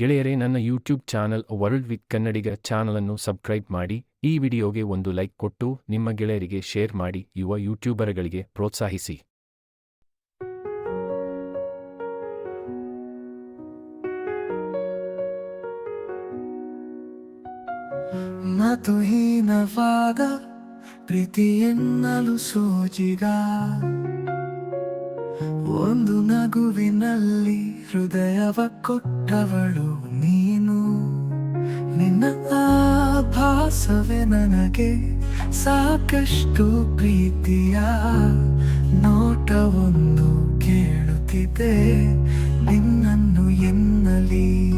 ಗೆಳೆಯರೇ, ನನ್ನ YouTube channel world with Kannadiga ಚಾನಲನ್ನು ಸಬ್ಸ್ಕ್ರೈಬ್ ಮಾಡಿ, ಈ ವಿಡಿಯೋಗೆ ಒಂದು ಲೈಕ್ ಕೊಟ್ಟು, ನಿಮ್ಮ ಗೆಳೆಯರಿಗೆ ಶೇರ್ ಮಾಡಿ, ಯುವ ಯೂಟ್ಯೂಬರ್ಗಳಿಗೆ ಪ್ರೋತ್ಸಾಹಿಸಿ. ಪ್ರೀತಿಯೆನ್ನಲು ಸೋಜಿಗ ಒಂದು ನಗುವಿನಲ್ಲಿ ಹೃದಯವ ಕೊಟ್ಟವಳು ನೀನು. ನಿನ್ನ ಭಾಸವೆ ನನಗೆ ಸಾಕಷ್ಟು ಪ್ರೀತಿಯ ನೋಟವೊಂದು ಕೇಳುತ್ತಿದೆ ನಿನ್ನನ್ನು ಎನ್ನಲಿ.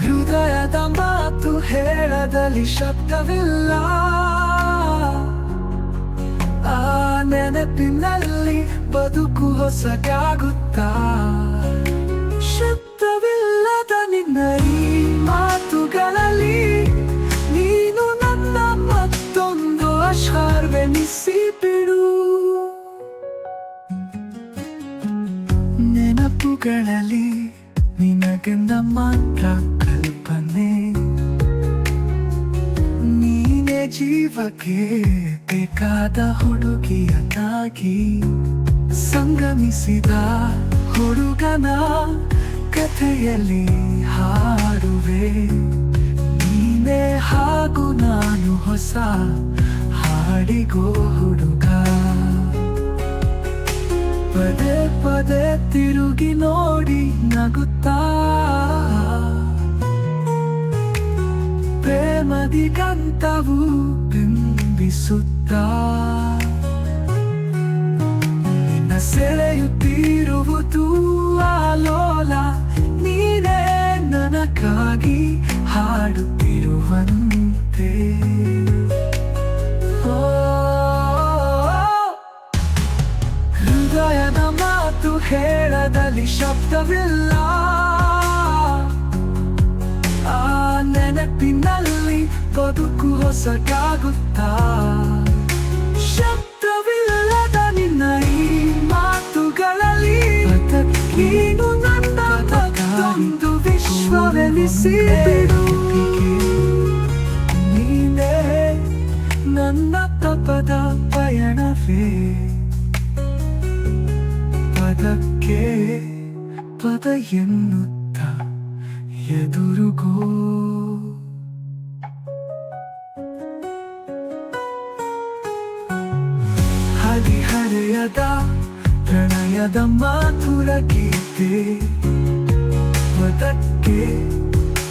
ಹೃದಯದ ಮಾತು ಹೇಳದಲ್ಲಿ ಶಬ್ದವಿಲ್ಲ. ನೆನಪಿನಲ್ಲಿ ಬದುಕು ಹೊಸಗಾಗುತ್ತಾ? ಶಬ್ದವಿಲ್ಲದ ನಿನ್ನ ಈ ಮಾತುಗಳಲ್ಲಿ ನೀನು ನನ್ನ ಮತ್ತೊಂದು ಅಶ್ವಾರ್ವೆನಿಸಿ ಬಿಡು. ನೆನಪುಗಳಲ್ಲಿ ನಿನಗೆಂದ ಮಾತ್ರ ಜೀವಕ್ಕೆ ಬೇಕಾದ ಹುಡುಗಿಯನ್ನಾಗಿ ಸಂಗಮಿಸಿದ ಹುಡುಗನ ಕಥೆಯಲ್ಲಿ ಹಾಡುವೆ. ನೀನೇ ಹಾಗೂ ನಾನು ಹೊಸ ಹಾಡಿಗೋ ಹುಡುಗ. ಪದೇ ಪದೇ ತಿರುಗಿ ನೋಡಿ ನಗುತ್ತಾ ಪ್ರೇಮದಿ ಕಂತವು ಬಿಂಬಿಸುತ್ತ ಸೆಳೆಯುತ್ತಿರುವುದು ಆಲೋಲ ನೀನೇ ನನಗಾಗಿ ಹಾಡುತ್ತಿರುವಂತೆ. ಹೃದಯದ ಮಾತು ಹೇಳದಲ್ಲಿ ಶಬ್ದವಿಲ್ಲ. ನೆನಪಿನಲ್ಲಿ ಬದುಕು ಹೊಸಗಾಗುತ್ತಾ ಶಬ್ದವಿಲ್ಲದ ನಿನ್ನ ಈ ಮಾತುಗಳಲ್ಲಿ ನೀನು ನನ್ನ ಮತ್ತೊಂದು ವಿಶ್ವವೆನಿಸಿ ನೀನೇ ನನ್ನ ತಪದ ಪಯಣವೇ? ಪದಕ್ಕೆ ಪದ ಎನ್ನುತ್ತ ಎದುರುಗೋ? ಹರಿಹರೆಯದ ಪ್ರಣಯದ ಮಾತುರ ಗೀತೆ ಪದಕ್ಕೆ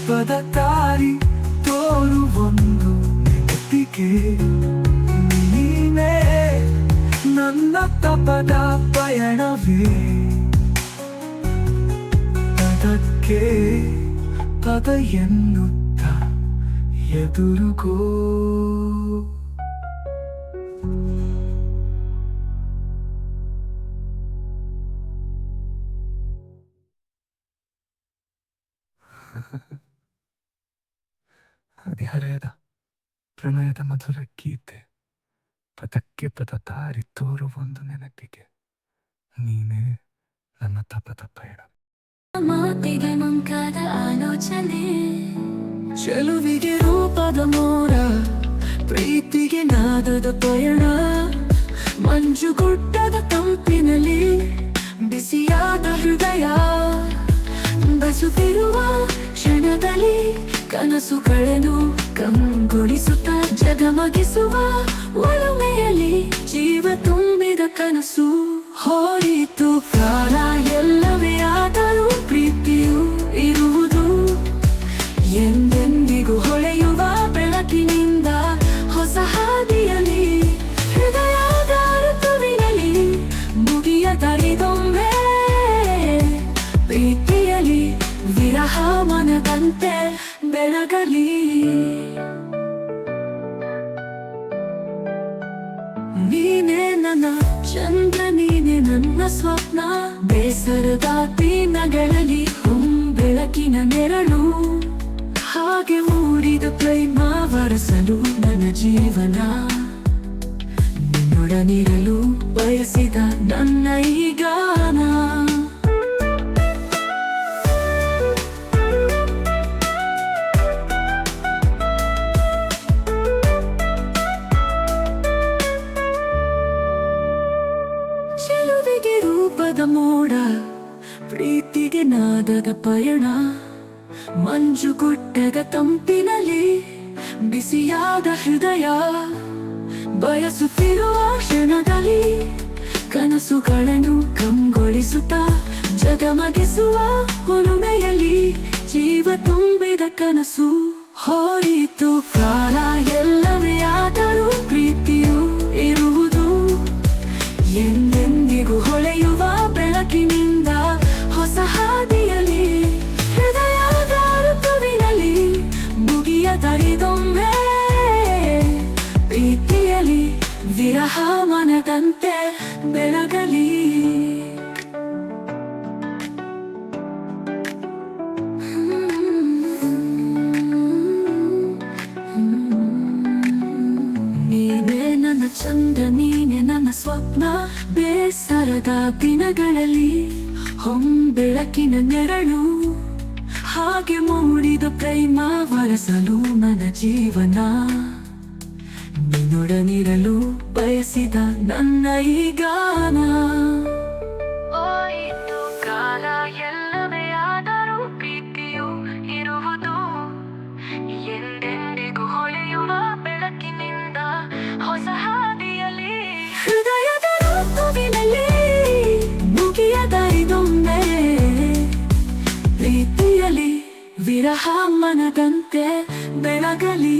ಪದ ತಾರಿ ತೋರುವೊಂದು ನೆನಪಿಗೆ. ನೀನೇ ನನ್ನ ತಪದ ಪಯಣವೇ. ಪದಕ್ಕೆ ಪದ ಎನ್ನುತ್ತ ಎದುರುಗೋ. ಹರಿಹರೆಯದ ಪ್ರಣಯದ ಮಧುರ ಗೀತೆ. ಪದಕ್ಕೆ ಪದ ತಾರಿ ತೋರುವೊಂದು ನೆನಪಿಗೆ. ನೀನೇ ನನ್ನ ತಪದ ಪಯಣ ಮಾತಿಗೆ ಮಂಕಾದ ಆಲೋಚನೆ. ಚೆಲುವಿಗೆ ರೂಪದ ಮೋರ ಪ್ರೀತಿಗೆ ನಾದದ ಪಯಣ. ಮಂಜುಗುಡ್ಡದ ತಂಪಿನಲ್ಲಿ ಬಿಸಿಯಾದ ಹೃದಯ. ಬಸುತ್ತಿರುವ ಕ್ಷಣದಲ್ಲಿ ಕನಸು ಕಳೆದು ಕಂಗೊಳಿಸುತ್ತ ಜಗಮಗಿಸುವ ಒಳಮೆಯಲ್ಲಿ ಜೀವ ತುಂಬಿದ ಕನಸು ಹೋಯಿತು ಕಾಲ ಎಲ್ಲವೇ ಚಂದ್ರ ನೀನೆ ನನ್ನ ಸ್ವಪ್ನ. ಬೇಸರದ ದಿನಗಳಲ್ಲಿ ಬೆಳಕಿನ ನೆರಳು. ಹಾಗೆ ಮೂಡಿದ ಪ್ರೇಮ ವರಸಲು ನನ್ನ ಜೀವನ. ನಿನ್ನೊಡನಿರಲು ಬಯಸಿದ ನನ್ನ ಈ ಪಯಣ, ಮಂಜು ಗುಡ್ಡದ ತಂಪಿನಲ್ಲಿ ಬಿಸಿಯಾದ ಹೃದಯ ಬಯಸುತ್ತಿರುವ ಕ್ಷಣದಲ್ಲಿ, ಕನಸುಗಳನ್ನು ಕಂಗೊಳಿಸುತ್ತ, ಜಗಮಗಿಸುವ ಹುಲುಮೆಯಲ್ಲಿ, ಜೀವ ತುಂಬಿದ ಕನಸು ಹೋಯಿತು ಕಾಲ ಎಲ್ಲವೇ ವಿರಹ ಮನದಂತೆ ಬೆಳಗಲಿ. ನೀನೇ ನನ್ನ ಚಂದ, ನೀನೆ ನನ್ನ ಸ್ವಪ್ನ. ಬೇಸರದ ದಿನಗಳಲ್ಲಿ ಹೊಂಬೆಳಕಿನ ನೆರಳು. ಹಾಗೆ ಮೂಡಿದ ಪ್ರೇಮ, ವರಸಲು ನನ್ನ ಜೀವನ. ನಿನ್ನೊಡನಿರಲು ಬಯಸಿದ ನನ್ನ ಈ ಗಾನ. ಹೋಯಿತು ಕಾಲ ಎಲ್ಲವೇ ಆದರೂ ಪ್ರೀತಿಯು ಇರುವುದು. ಎಂದೆಂದಿಗೂ ಹೊಳೆಯುವ ಬೆಳಕಿನಿಂದ ಹೊಸ ಹಾದಿಯಲ್ಲಿ. ಹೃದಯದ ಋತುವಿನಲ್ಲಿ ಮುಗಿಯದ ಇದೊಮ್ಮೆ ಪ್ರೀತಿಯಲ್ಲಿ ವಿರಹ ಮನದಂತೆ ಬೆಳಗಲಿ.